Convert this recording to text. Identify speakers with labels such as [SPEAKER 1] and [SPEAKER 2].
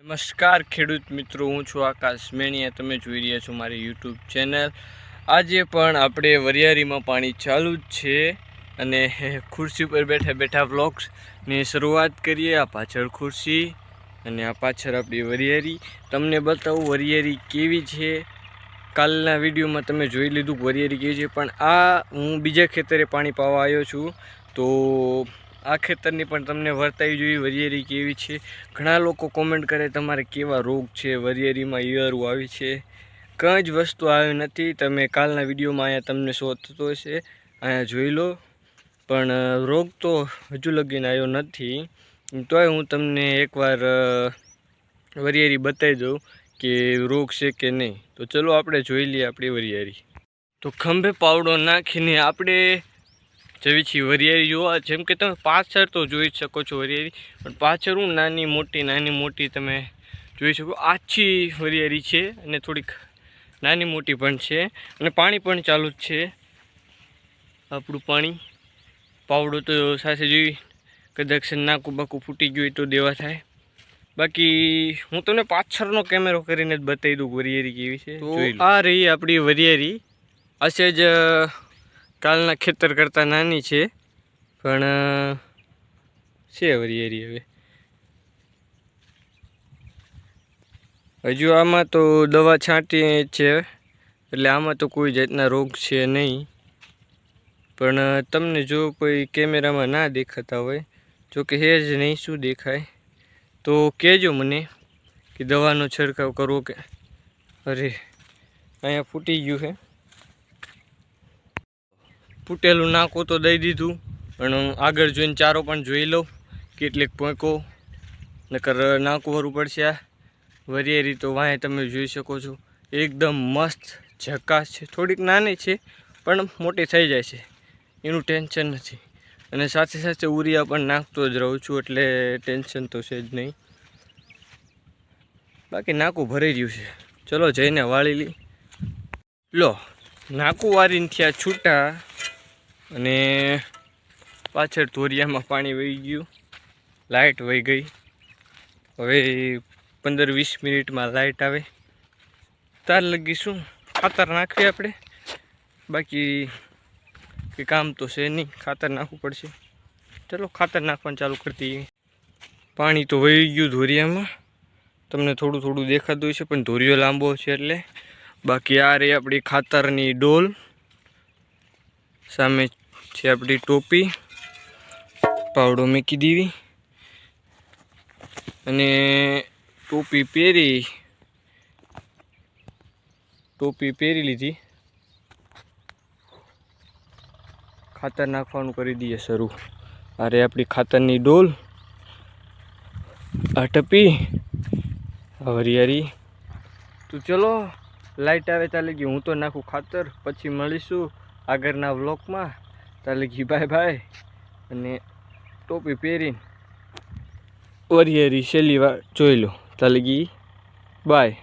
[SPEAKER 1] નમસ્કાર ખેડૂત મિત્રો, હું છું આકાશ મેણિયા. તમે જોઈ રહ્યા છો મારી યુટ્યુબ ચેનલ આજે પણ આપણે વરિયાળીમાં પાણી ચાલુ જ છે અને ખુરશી પર બેઠા બેઠા વ્લોગ્સની શરૂઆત કરીએ. આ પાછળ ખુરશી અને આ પાછળ આપણી વરિયાળી. તમને બતાવું વરિયાળી કેવી છે. કાલના વિડીયોમાં તમે જોઈ લીધું વરિયારી કેવી છે. પણ આ હું બીજા ખેતરે પાણી પાવા આવ્યો છું. તો આ ખેતરની પણ તમને વર્તાવી જોઈએ વરિયાળી કેવી છે? ઘણા લોકો કોમેન્ટ કરે તમારે કેવા રોગ છે? વરિયાળીમાં ઈયરું આવી છે. કંઈ જ વસ્તુ આવી નથી. તમે કાલના વિડીયોમાં અહીંયા તમને શો થતો હશે. અહીંયા જોઈ લો. પણ રોગ તો હજુ લગીને આવ્યો નથી. તોય હું તમને એકવાર અ, વરિયાળી બતાવી દઉં કે રોગ છે કે નહીં. તો ચલો આપણે જોઈ લઈએ આપણી વરિયાળી તો ખંભે પાવડો નાખીને આપણે જેવી છે વરિયાળી જોવા જેમ કે તમે પાછળ તો જોઈ જ શકો છો વરિયાળી પણ પાછળ હું નાની મોટી નાની મોટી તમે જોઈ શકો આછી વરિયાળી છે અને થોડીક નાની મોટી પણ છે અને પાણી પણ ચાલુ જ છે. આપણું પાણી પાવડો તો સાથે જોઈ કદાચ નાકું બાકું ફૂટી ગયું તો દેવા થાય. બાકી હું તમને પાછળનો કેમેરો કરીને જ બતાવી દઉં વરિયાળી કેવી છે. તો આ રહી આપણી વરિયાળી. હશે જ કાલના ખેતર કરતાં નાની છે, પણ છે વરિયાળી હવે. હજુ આમાં તો દવા છાંટી છે, એટલે આમાં તો કોઈ જાતના રોગ છે નહીં. પણ તમને જો કોઈ કેમેરામાં ના દેખાતા હોય, જો કે હે જ નહીં, શું દેખાય? તો કહેજો મને કે દવાનો છંટકાવ કરવો કે? અરે, અહીંયા ફૂટી ગયું છે. ફૂટેલું નાખું તો દઈ દીધું. પણ આગળ જોઈને ચારો પણ જોઈ લઉં. કેટલીક પોંકો, નકર નાખું ભરવું પડશે આ. વરિયાળી તો વાંહે તમે જોઈ શકો છો. એકદમ મસ્ત ઝકાસ છે. થોડીક નાની છે, પણ મોટી થઈ જાય છે. એનું ટેન્શન નથી. અને સાથે સાથે ઉરિયા પણ નાખતો જ રહું છું, એટલે ટેન્શન તો છે જ નહીં. બાકી નાકું ભરાઈ રહ્યું છે. ચલો જઈને વાળી લઈ લો, નાકું વારીને થયા છૂટા. અને પાછળ ધોરિયામાં પાણી વહી ગયું. લાઇટ વહી ગઈ. હવે પંદર વીસ મિનિટમાં લાઇટ આવે. તાર લગી શું? ખાતર નાખીએ આપણે. બાકી કે કામ તો છે નહીં. ખાતર નાખવું પડશે. ચલો, ખાતર નાખવાનું ચાલુ કરતી પાણી તો વહી ગયું ધોરિયામાં. તમને થોડું થોડું દેખાતું છે પણ ધોરિયો લાંબો છે એટલે. બાકી આ રહી આપણી ખાતરની ડોલ. સામે છે આપણી ટોપી, પાવડો મૂકી દેવી અને ટોપી પહેરી ટોપી પહેરી લીધી. ખાતર નાખવાનું કરી દઈએ શરૂ. અરે આપણી ખાતરની ડોલ, આ ટપી, આ તો ચલો, લાઈટ આવે ચાલી ગઈ હું તો નાખું ખાતર, પછી મળીશું આગળના વ્લોગમાં. લગી બાય ભાઈ અને ટોપી પહેરીને છેલ્લી વાર જોઈ લો. ત્યાં લગી બાય.